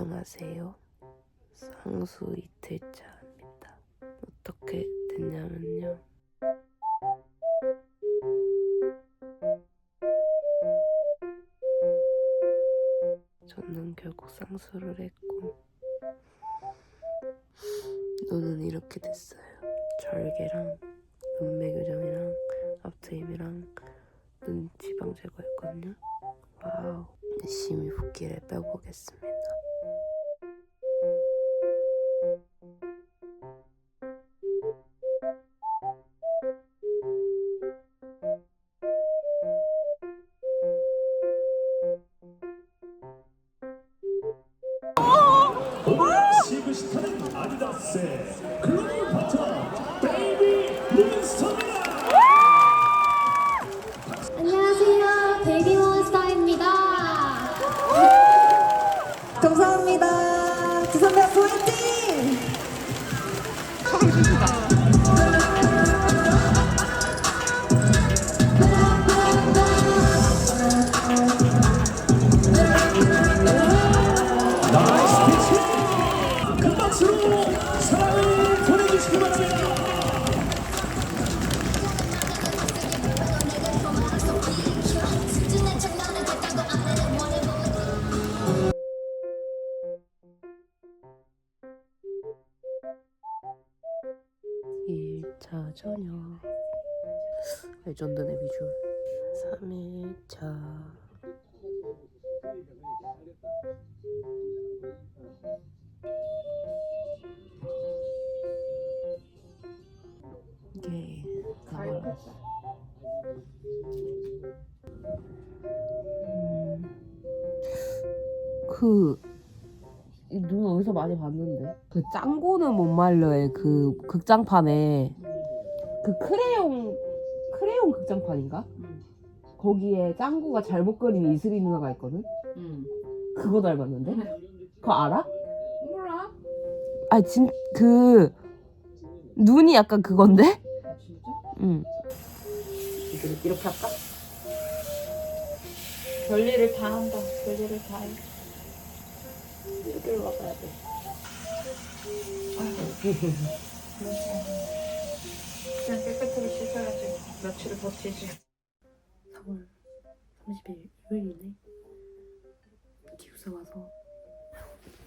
안녕하세요. 상수 이틀차입니다. 어떻게 됐냐면요. 저는 결국 상수를 했고 눈은 이렇게 됐어요. 절개랑 눈매 교정이랑 앞트임이랑 눈 지방 제거했거든요. 와우. 열심히 붓기를 빼보겠습니다. 글로벌 베이비 몬스터입니다. 안녕하세요. 베이비 몬스타입니다. 감사합니다. 두선배 화이팅! 차 저녁 레전드네 비주얼. 3일차. 이게 나발랐어 음, 그, 이눈 어디서 많이 봤는데? 그 짱구는 못 말려의 그 극장판에 그 크레용, 크레용 극장판인가? 거기에 짱구가 잘못 그린 이슬이 누나가 있거든? 응. 그거 닮았는데? 그거 알아? 몰라? 아, 진, 그, 눈이 약간 그건데? 아, 진짜? 응. 이렇게 할까? 별일을 다 한다. 별일을 다 해. 여기로 와봐야 돼. 그냥 깨끗하게 씻어야지. 며칠을 버티지. 4월 30일 요일이네. 기숙사 와서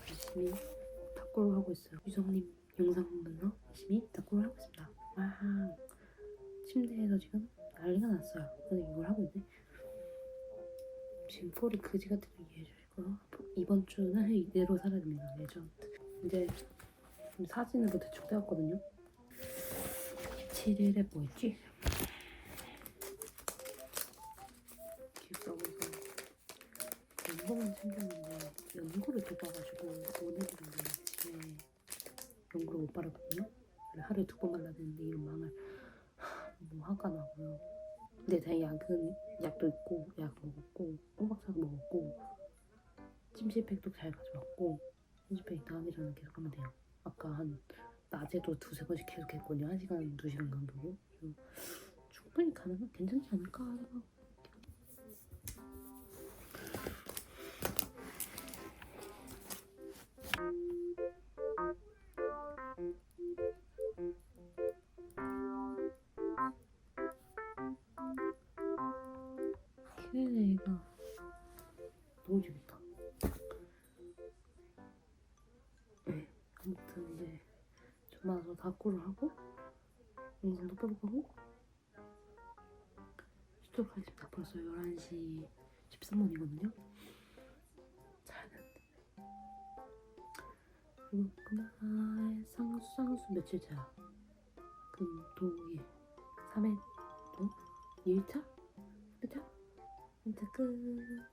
열심히 탁구를 하고 있어요. 유정님 영상 보면서 열심히 탁구를 하고 있습니다. 와, 침대에서 지금 난리가 났어요. 근데 이걸 하고 있네. 지금 폴이 그지 같은 얘기해주고 이번 주는 이대로 살아야 됩니다. 레전드. 이제 사진으로 대충 떼었거든요. 17일에 뭐였지? 기숙사에서 연봉은 챙겼는데 연구를 좁아가지고 오늘이랑 아침에 연구를 못 바르거든요. 원래 하루에 두번 발라야 되는데 이런 망을 하, 너무 화가 나고요. 근데 다행히 약은 약도 있고 약 먹었고 꼬박사도 먹었고 찜질팩도 잘 가져왔고 찜질팩 다음에 저는 계속 하면 돼요. 아까 한 낮에도 두세 번씩 계속 했거든요. 한 시간, 두 시간 정도. 충분히 가능한 괜찮지 않을까 생각. 와서 다꾸를 하고 영상도 빼보고 쉬도록 하겠습니다. 벌써 11시 13분이거든요. 자야 되는데. 그리고 그날 상수 상수 며칠차야? 금, 토, 일 3일 또 2일차? 그죠? 이제 끝